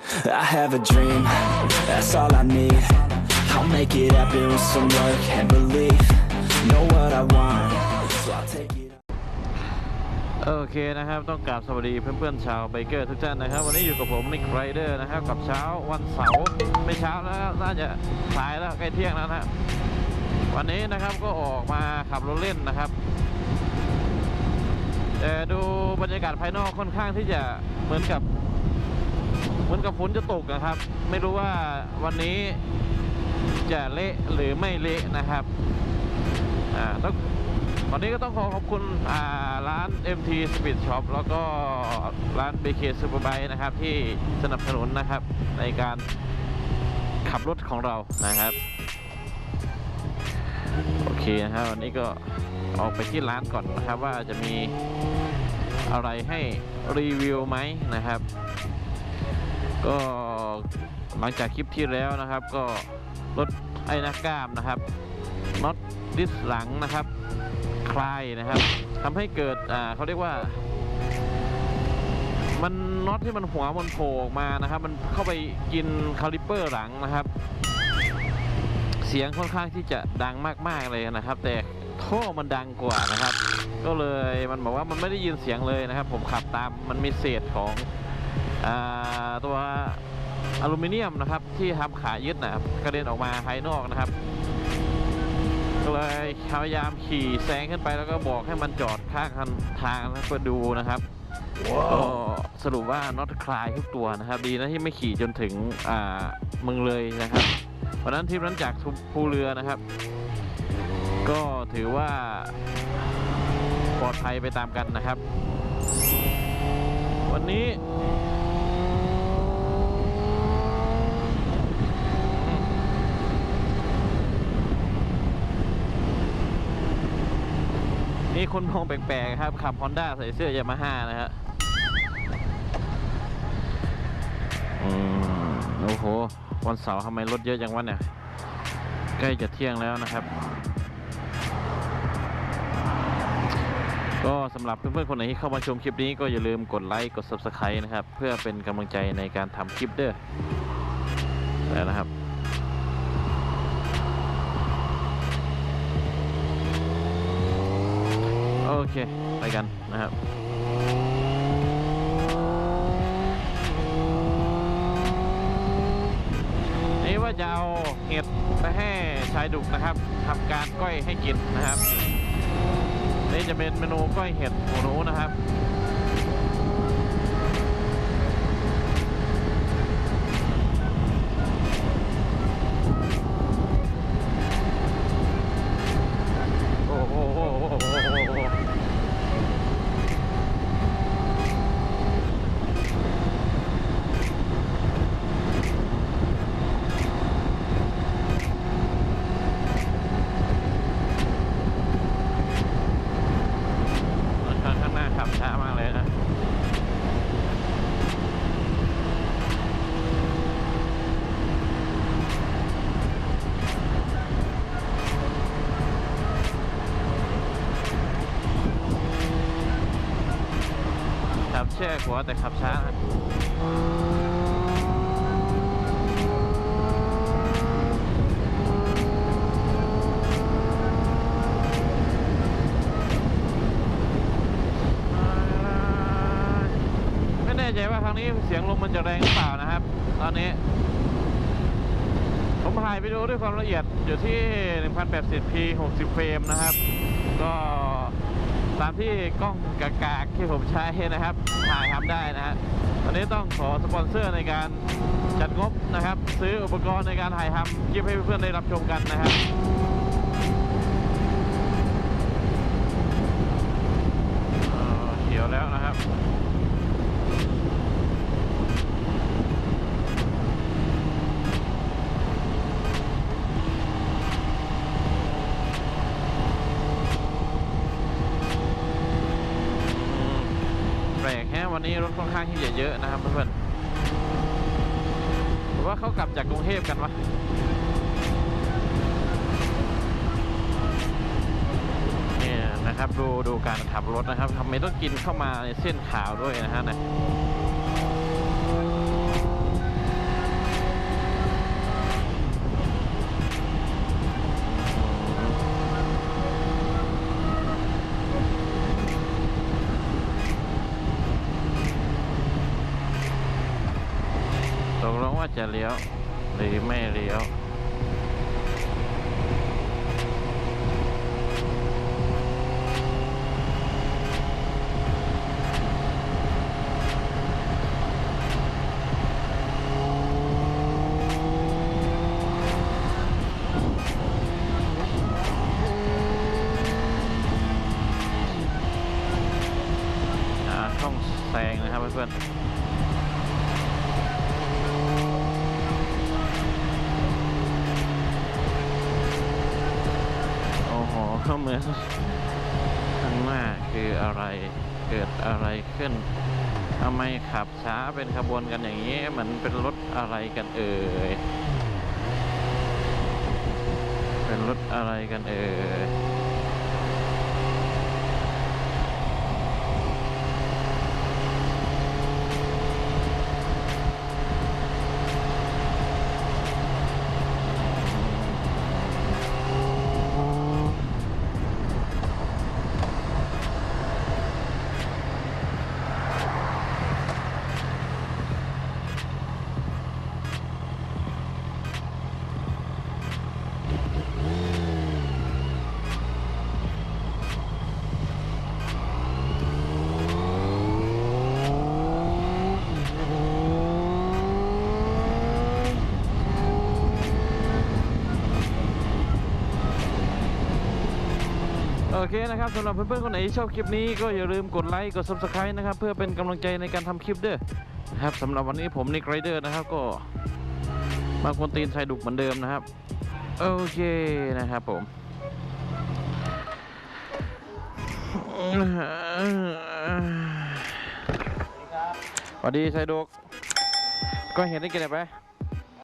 I have a dream, that's all I need. I'll make it happen with some work and belief. Know what I want, so I'll take it. โอเคนะครับต้องกราบสวัสดีเพื่อนๆชาวไบเกอร์ทุกท่านนะครับ วันนี้อยู่กับผมมิกไรเดอร์นะครับกับเช้าวันเสาร์ไม่เช้าแล้วนะน่าจะสายแล้วใกล้เที่ยงแล้วนะฮะวันนี้นะครับก็ออกมาขับรถเล่นนะครับแต่ดูบรรยากาศภายนอกค่อนข้างที่จะเหมือนกับ เหมือนกับฝนจะตกนะครับ ไม่รู้ว่าวันนี้จะเละหรือไม่เละนะครับอ่าต้องวันนี้ก็ต้องขอขอบคุณอ่าร้าน MT Speed Shop แล้วก็ร้าน BK Superbike นะครับ ที่สนับสนุนนะครับในการขับรถของเรานะครับ โอเคนะครับวันนี้ก็ออกไปที่ร้านก่อนนะครับว่าจะมีอะไรให้รีวิวไหมนะครับ ก็หลังจากคลิปที่แล้วนะครับ ก็รถไอ้นักกล้ามนะครับน็อตดิสหลังนะครับ คลายนะครับทำให้เกิดอ่าเขาเรียกว่า มันน็อตที่มันหัวมันโผล่ออกมานะครับ มันเข้าไปกินคาลิปเปอร์หลังนะครับ เสียงค่อนข้างที่จะดังมากๆเลยนะครับ แต่ท่อมันดังกว่านะครับ ก็เลยมันบอกว่ามันไม่ได้ยินเสียงเลยนะครับ ผมขับตามมันมีเศษของ ตัวอลูมิเนียมนะครับที่ทำขายึดนะครับกระเด็นออกมาภายนอกนะครับก็เลยพยายามขี่แซงขึ้นไปแล้วก็บอกให้มันจอดข้างทางแล้วก็ดูนะครับก็สรุปว่าน็อตคลายทุกตัวนะครับ ดีนะที่ไม่ขี่จนถึงเมึงเลยนะครับเพราะนั้นทริปนั้นจากภูเรือนะครับ ก็ถือว่าปลอดภัยไปตามกันนะครับ วันนี้ มีคนมองแปลกๆครับ ขับ Honda ใส่เสื้อยามาฮ่านะฮะอืมโอ้โห วันเสาร์ทำไมรถเยอะจังวะเนี่ย ใกล้จะเที่ยงแล้วนะครับ ก็สำหรับเพื่อนๆคนไหนที่เข้ามาชมคลิปนี้ก็อย่าลืมกดไลค์กด Subscribe นะครับ เพื่อเป็นกำลังใจในการทำคลิปเด้อแล้วนะครับ โอเค ไปกันนะครับนี่ว่าจะเอาเห็ดไปให้ชายดุกนะครับทำการก้อยให้กินนะครับ นี่จะเป็นเมนูก้อยเห็ดหมูนูนะครับ ขับช้ามากเลยนะขับแช่หัวแต่ขับช้านะ ใจว่าครั้งนี้เสียงลมมันจะแรงหรือเปล่านะครับ ตอนนี้ ผมถ่ายไปดูด้วยความละเอียดอยู่ที่ 1080p 60 เฟรมนะครับ ก็ตามที่กล้องกากๆที่ผมใช้นะครับ ถ่ายทำได้นะฮะวันนี้ต้องขอสปอนเซอร์ในการจัดงบนะครับ ซื้ออุปกรณ์ในการถ่ายทำคลิปให้เพื่อนๆได้รับชมกันนะครับเเขียวแล้วนะครับ แปลกแฮะ วันนี้รถค่อนข้างที่จะเยอะนะครับเพื่อนๆผมว่าเขากลับจากกรุงเทพกันวะเนี่ยนะครับดูดูการขับรถนะครับทำไมต้องกินเข้ามาในเส้นขาวด้วยนะฮะนะ กลงว่าจะเลี้ยว หรือไม่เลี้ยวอ่าช่องแซงนะครับเพื่อนๆ โอ้าเมืองข้างหน้าคืออะไรเกิดอะไรขึ้นทำไมขับช้าเป็นขบวนกันอย่างนี้มันเป็นรถอะไรกันเอ่ยเป็นรถอะไรกันเอ่ย โอเคนะครับสำหรับเพื่อนๆคนไหนที่ชอบคลิปนี้ก็อย่าลืมกดไลค์กด subscribe นะครับ เพื่อเป็นกำลังใจในการทำคลิปเด้อนะครับสำหรับวันนี้ผมนิกไรเดอร์นะครับก็มากวนตีนชายดุกเหมือนเดิมนะครับ โอเคนะครับผมสวัสดีชายดุกก็เห็นได้กินอะไรไป